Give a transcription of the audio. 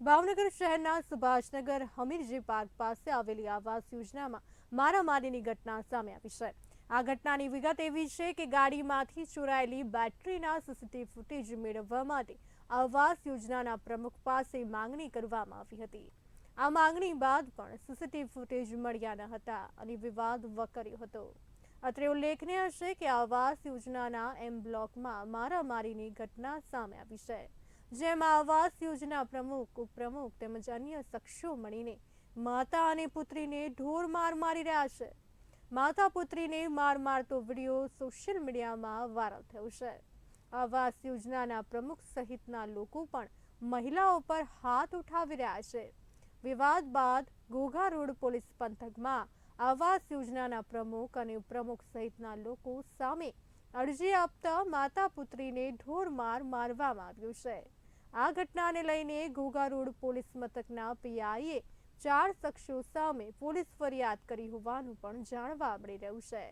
ભાવનગર શહેરના સુભાષનગર હમીરજી પાર્ક પાસે આવેલી આવાસ યોજનામાં મારામારીની ઘટના સામે આવી છે. આ ઘટનાની વિગત એવી છે કે ગાડીમાંથી ચોરાયેલી બેટરીના સીસીટીવી ફૂટેજ મેળવવા માટે આવાસ યોજનાના પ્રમુખ પાસે માંગણી કરવામાં આવી હતી. આ માંગણી બાદ પણ સીસીટીવી ફૂટેજ મળ્યા ન હતા અને વિવાદ વકર્યો હતો. અત્રે ઉલ્લેખનીય છે કે આવાસ યોજનાના એમ બ્લોકમાં મારામારીની ઘટના સામે આવી છે. જેમાં આવાસ યોજના પ્રમુખ, ઉપપ્રમુખ તેમજ અન્ય શખ્સો મળીને માતા અને પુત્રીને ઢોર માર મારી રહ્યા છે. માતા પુત્રીને માર મારતો વીડિયો સોશિયલ મીડિયામાં વાયરલ થયો છે. આવાસ યોજનાના પ્રમુખ સહિતના લોકો પણ મહિલાઓ પર હાથ ઉઠાવી રહ્યા છે. વિવાદ બાદ ઘોઘા રોડ પોલીસ પંથકમાં આવાસ યોજનાના પ્રમુખ અને ઉપપ્રમુખ સહિતના લોકો સામે અરજી આપતા માતા પુત્રીને ઢોર માર મારવામાં આવ્યું છે. આ ઘટનાને લઈને ઘોઘા રોડ પોલીસ મથકના પીઆઈએ ચાર શખ્સો સામે પોલીસ ફરિયાદ કરી હોવાનું પણ જાણવા મળી રહ્યું છે.